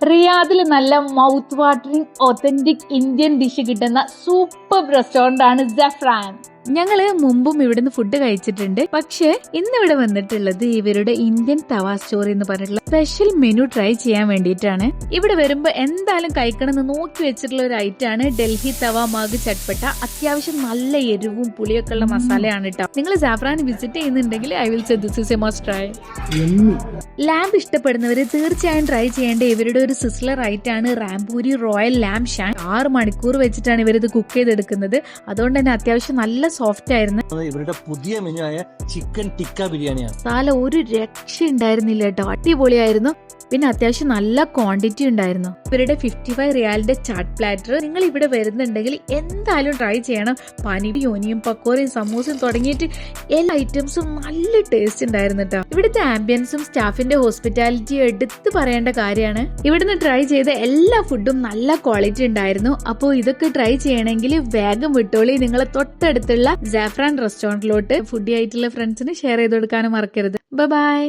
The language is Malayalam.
റിയാദിൽ നല്ല mouth watering authentic Indian dish കിട്ടുന്ന സൂപ്പർ റെസ്റ്റോറന്റ് ആണ് ജഫ്രാൻ ഞങ്ങൾ മുമ്പും ഇവിടുന്ന് ഫുഡ് കഴിച്ചിട്ടുണ്ട്. പക്ഷേ ഇന്ന് ഇവിടെ വന്നിട്ടുള്ളത് ഇവരുടെ ഇന്ത്യൻ തവാ സ്റ്റോറി എന്ന് പറഞ്ഞിട്ടുള്ള സ്പെഷ്യൽ മെനു ട്രൈ ചെയ്യാൻ വേണ്ടിയിട്ടാണ്. ഇവിടെ വരുമ്പോ എന്തായാലും കഴിക്കണം എന്ന് നോക്കി വെച്ചിട്ടുള്ള ഒരു ഐറ്റം ആണ് ഡൽഹി തവ മാഗ് ചട്പട്ട അത്യാവശ്യം നല്ല എരിവും പുളിയൊക്കെ ഉള്ള മസാലയാണ് കേട്ടോ നിങ്ങൾ ജാഫ്രാൻ വിസിറ്റ് ചെയ്യുന്നുണ്ടെങ്കിൽ I will say this is a must try lamb ഇഷ്ടപ്പെടുന്നവര് തീർച്ചയായും ട്രൈ ചെയ്യേണ്ട ഇവരുടെ ഒരു സിസ്ലർ ഐറ്റം ആണ് റാംപൂരി റോയൽ ലാമ്പ് ഷാൻ. ആറ് മണിക്കൂർ വെച്ചിട്ടാണ് ഇവരിത് കുക്ക് ചെയ്തെടുക്കുന്നത്. അതുകൊണ്ട് തന്നെ അത്യാവശ്യം നല്ല സോഫ്റ്റ് ആയിരുന്നു. ഇവരുടെ പുതിയ മെനു ആയ ചിക്കൻ ടിക്ക ബിരിയാണിയാണ്. തല ഒരു രക്ഷ ഉണ്ടായിരുന്നില്ല കേട്ടോ. അടിപൊളിയായിരുന്നു. പിന്നെ അത്യാവശ്യം നല്ല ക്വാണ്ടിറ്റി ഉണ്ടായിരുന്നു. ഇവരുടെ ഫിഫ്റ്റി ഫൈവ് റിയാലിന്റെ ചാട്ട് പ്ലാറ്റർ നിങ്ങൾ ഇവിടെ വരുന്നുണ്ടെങ്കിൽ എന്തായാലും ട്രൈ ചെയ്യണം. പനിയും യോനിയും പക്കോറയും സമൂസയും തുടങ്ങിയിട്ട് എല്ലാ ഐറ്റംസും നല്ല ടേസ്റ്റ് ഉണ്ടായിരുന്നു കേട്ടോ ഇവിടുത്തെ ആംബിയൻസും സ്റ്റാഫിന്റെ ഹോസ്പിറ്റാലിറ്റിയും എടുത്ത് പറയേണ്ട കാര്യമാണ്. ഇവിടുന്ന് ട്രൈ ചെയ്ത എല്ലാ ഫുഡും നല്ല ക്വാളിറ്റി ഉണ്ടായിരുന്നു. അപ്പോൾ ഇതൊക്കെ ട്രൈ ചെയ്യണമെങ്കിൽ വേഗം വിട്ടോളി. നിങ്ങളെ തൊട്ടടുത്തുള്ള ജാഫ്രാൻ റെസ്റ്റോറന്റിലോട്ട് ഫുഡി ആയിട്ടുള്ള ഫ്രണ്ട്സിന് ഷെയർ ചെയ്ത് കൊടുക്കാനും മറക്കരുത്. ബൈ